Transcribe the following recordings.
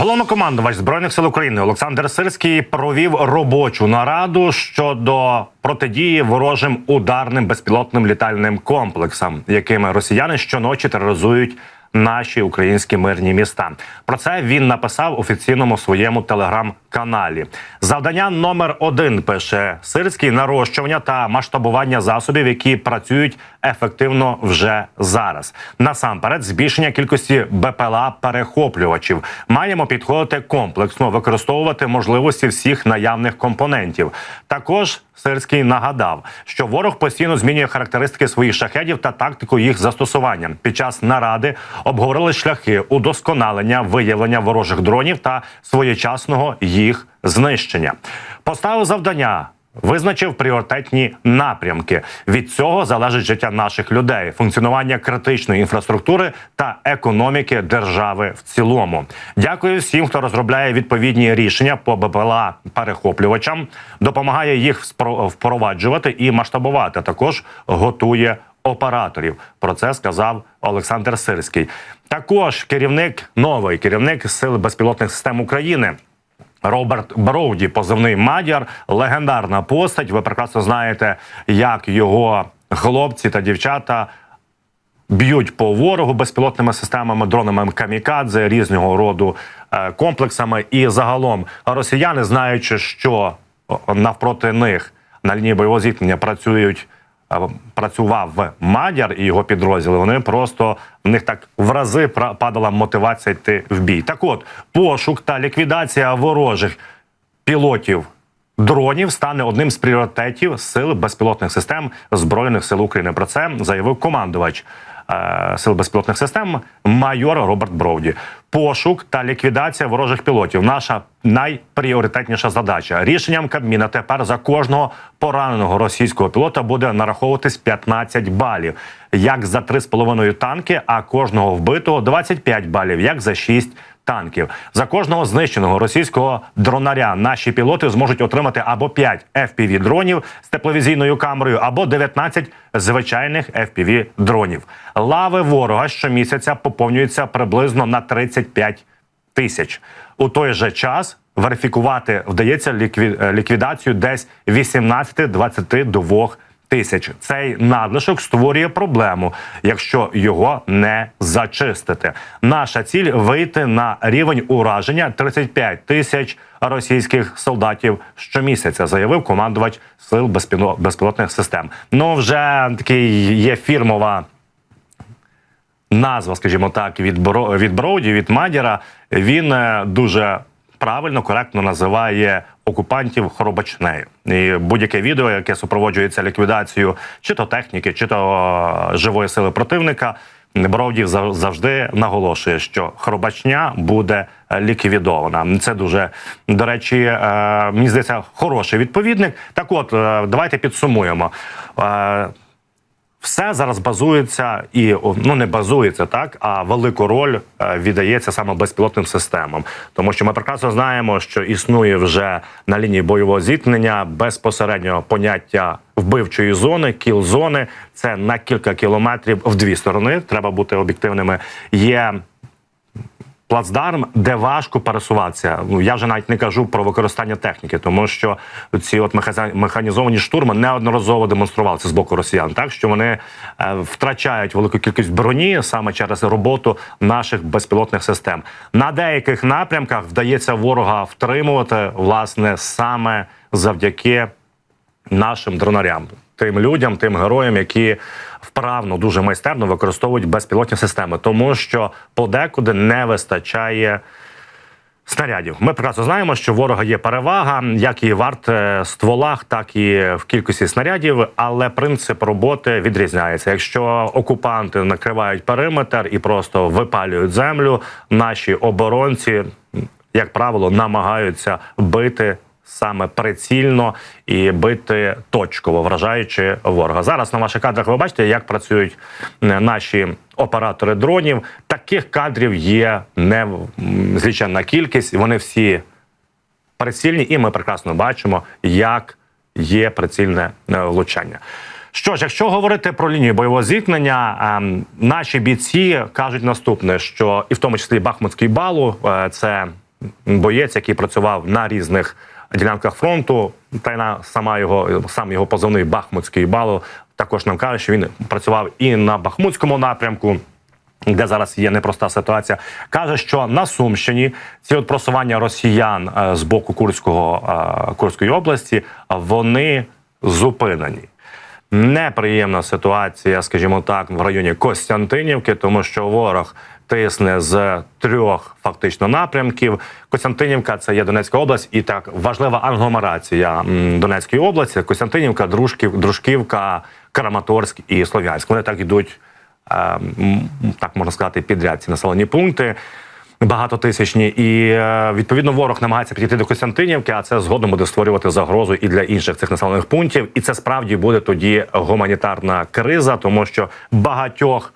Головнокомандувач збройних сил України Олександр Сирський провів робочу нараду щодо протидії ворожим ударним безпілотним літальним комплексам, якими росіяни щоночі тероризують наші українські мирні міста. Про це він написав офіційному своєму телеграм-каналі. Завдання номер один пише Сирський нарощування та масштабування засобів, які працюють ефективно вже зараз. Насамперед, збільшення кількості БПЛА перехоплювачів. Маємо підходити комплексно, використовувати можливості всіх наявних компонентів. Також Сирський нагадав, що ворог постійно змінює характеристики своїх шахедів та тактику їх застосування. Під час наради обговорили шляхи удосконалення виявлення ворожих дронів та своєчасного їх знищення. Поставив завдання. Визначив пріоритетні напрямки. Від цього залежить життя наших людей, функціонування критичної інфраструктури та економіки держави в цілому. Дякую всім, хто розробляє відповідні рішення по БПЛА перехоплювачам, допомагає їх впроваджувати і масштабувати. Також готує операторів. Про це сказав Олександр Сирський. Також керівник новий керівник сил безпілотних систем України. Роберт Броуді, позивний Мадяр, легендарна постать. Ви прекрасно знаєте, як його хлопці та дівчата б'ють по ворогу безпілотними системами, дронами камікадзе, різного роду е, комплексами. І загалом росіяни, знаючи, що навпроти них на лінії бойового зіткнення працюють. Працював Мадяр і його підрозділи. Вони просто в них так в рази падала мотивація йти в бій. Так, от пошук та ліквідація ворожих пілотів дронів стане одним з пріоритетів сил безпілотних систем збройних сил України. Про це заявив командувач сил безпілотних систем майор Роберт Броуді. Пошук та ліквідація ворожих пілотів наша найпріоритетніша задача. Рішенням Кабміна тепер за кожного пораненого російського пілота буде нараховуватись 15 балів, як за 3,5 танки, а кожного вбитого 25 балів, як за 6 танків. За кожного знищеного російського дронаря наші пілоти зможуть отримати або 5 fpv дронів з тепловізійною камерою, або 19 звичайних fpv дронів. Лави ворога щомісяця поповнюються приблизно на 35 тисяч. У той же час верифікувати вдається е, ліквідацію десь 18-22 тисяч. Цей надлишок створює проблему, якщо його не зачистити. Наша ціль вийти на рівень ураження 35 тисяч російських солдатів щомісяця, заявив командувач сил безпілотних систем. Ну вже такий є фірмова назва, скажімо так, від Бро- від Броуді, від Мадіра, він е, дуже правильно, коректно називає окупантів хоробачнею. І будь-яке відео, яке супроводжується ліквідацією чи то техніки, чи то е, живої сили противника. Броуді зав- завжди наголошує, що хробачня буде ліквідована. Це дуже до речі, е, мені здається, хороший відповідник. Так, от е, давайте підсумуємо. Все зараз базується і ну не базується так, а велику роль е, віддається саме безпілотним системам, тому що ми прекрасно знаємо, що існує вже на лінії бойового зіткнення безпосередньо поняття вбивчої зони, кіл-зони. Це на кілька кілометрів в дві сторони. Треба бути об'єктивними. Є плацдарм, де важко пересуватися. Ну я вже навіть не кажу про використання техніки, тому що ці от механізовані штурми неодноразово демонстрували це з боку росіян, так що вони е, втрачають велику кількість броні саме через роботу наших безпілотних систем. На деяких напрямках вдається ворога втримувати власне саме завдяки нашим дронарям, тим людям, тим героям, які вправно, дуже майстерно використовують безпілотні системи, тому що подекуди не вистачає. Снарядів ми прекрасно знаємо, що ворога є перевага, як і в арт-стволах, так і в кількості снарядів. Але принцип роботи відрізняється. Якщо окупанти накривають периметр і просто випалюють землю, наші оборонці, як правило, намагаються бити саме прицільно і бити точково, вражаючи ворога. Зараз на ваших кадрах ви бачите, як працюють е, наші оператори дронів. Таких кадрів є не зліченна кількість. Вони всі прицільні, і ми прекрасно бачимо, як є прицільне е, влучання. Що ж, якщо говорити про лінію бойового зіткнення, ем, наші бійці кажуть наступне: що і в тому числі Бахмутський балу, е, це боєць, який працював на різних ділянках фронту. Та й на сама його сам його позивний Бахмутський бало також нам каже, що він працював і на Бахмутському напрямку. Де зараз є непроста ситуація, каже, що на Сумщині ці от просування росіян е, з боку Курського е, Курської області вони зупинені. Неприємна ситуація, скажімо так, в районі Костянтинівки, тому що ворог тисне з трьох фактично напрямків. Костянтинівка це є Донецька область, і так важлива агломерація Донецької області. Костянтинівка, Дружків, Дружківка, Краматорськ і Слов'янськ. Вони так йдуть, е, так можна сказати, підряд ці населені пункти багатотисячні, і е, відповідно ворог намагається підійти до Костянтинівки, а це згодом буде створювати загрозу і для інших цих населених пунктів. І це справді буде тоді гуманітарна криза, тому що багатьох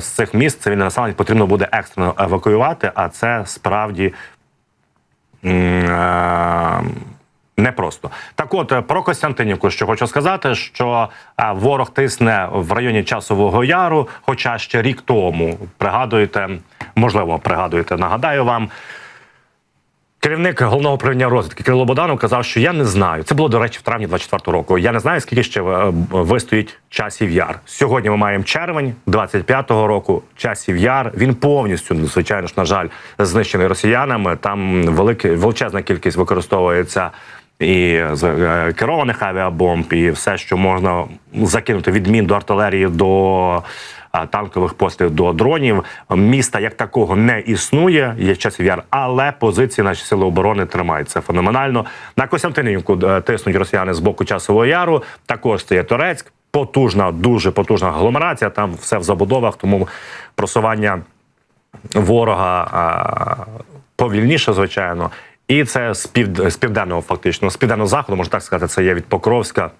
з цих міст цивільне населення потрібно буде екстрено евакуювати. А це справді е, непросто. Так, от е, про Костянтинівку, що хочу сказати, що е, ворог тисне в районі часового яру. Хоча ще рік тому пригадуєте, можливо, пригадуєте, нагадаю вам. Керівник головного управління розвідки Кирило Боданов казав, що я не знаю. Це було до речі в травні 24 року. Я не знаю, скільки ще е, вистоїть часів яр. Сьогодні ми маємо червень 25-го року. Часів яр він повністю, звичайно ж, на жаль, знищений росіянами. Там велике величезна кількість використовується. І з е, керованих авіабомб, і все, що можна закинути від мін до артилерії до танкових пострілів до дронів. Міста як такого не існує. Є часів яр, але позиції наші сили оборони тримають. Це феноменально. На Костянтинівку е, тиснуть росіяни з боку часового яру. Також стає Торецьк. Потужна, дуже потужна агломерація. Там все в забудовах, тому просування ворога а, повільніше, звичайно. І це з, пів, з південного, фактично, з південного заходу, можна так сказати, це є від Покровська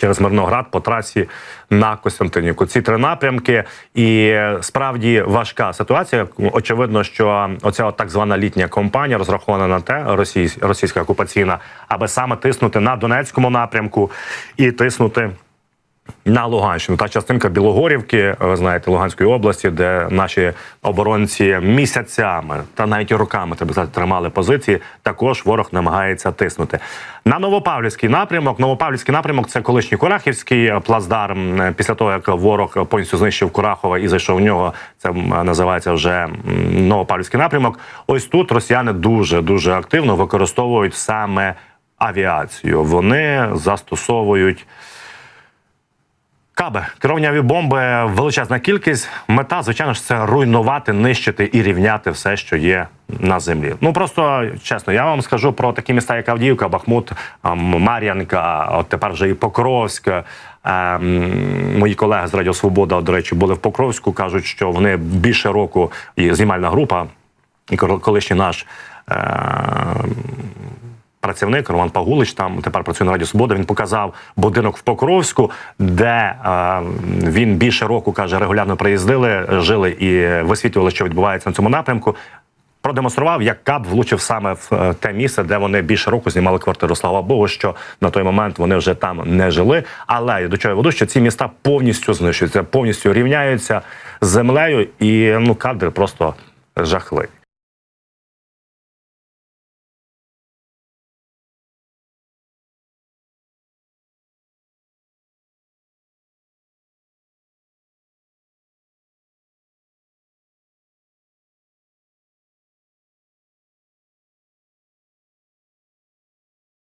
через Мирноград по трасі на Костянтинівку. Ці три напрямки, і справді важка ситуація. Очевидно, що оця так звана літня компанія розрахована на те, російсь, російська окупаційна, аби саме тиснути на Донецькому напрямку і тиснути. На Луганщину та частинка Білогорівки, ви знаєте, Луганської області, де наші оборонці місяцями та навіть роками так сказати, тримали позиції. Також ворог намагається тиснути на Новопавлівський напрямок. Новопавлівський напрямок це колишній Курахівський плацдарм. Е, Після того як ворог повністю знищив Курахова і зайшов в нього, це називається вже Новопавлівський напрямок. Ось тут росіяни дуже дуже активно використовують саме авіацію. Вони застосовують. Каби, керовані авіабомби, величезна кількість. Мета, звичайно ж, це руйнувати, нищити і рівняти все, що є на землі. Ну просто чесно, я вам скажу про такі міста, як Авдіївка, Бахмут, Мар'янка, от тепер вже і Покровськ. Ем, Мої колеги з Радіо Свобода, до речі, були в Покровську. кажуть, що вони більше року і знімальна група, і колишній наш. ем, працівник Роман Пагулич там тепер працює на Радіо Свобода. Він показав будинок в Покровську, де е, він більше року каже, регулярно приїздили, жили і висвітлювали, що відбувається на цьому напрямку. Продемонстрував, як КАП влучив саме в е, те місце, де вони більше року знімали квартиру. Слава Богу, що на той момент вони вже там не жили. Але до чого я веду, що ці міста повністю знищуються, повністю рівняються з землею, і ну кадри просто жахливі.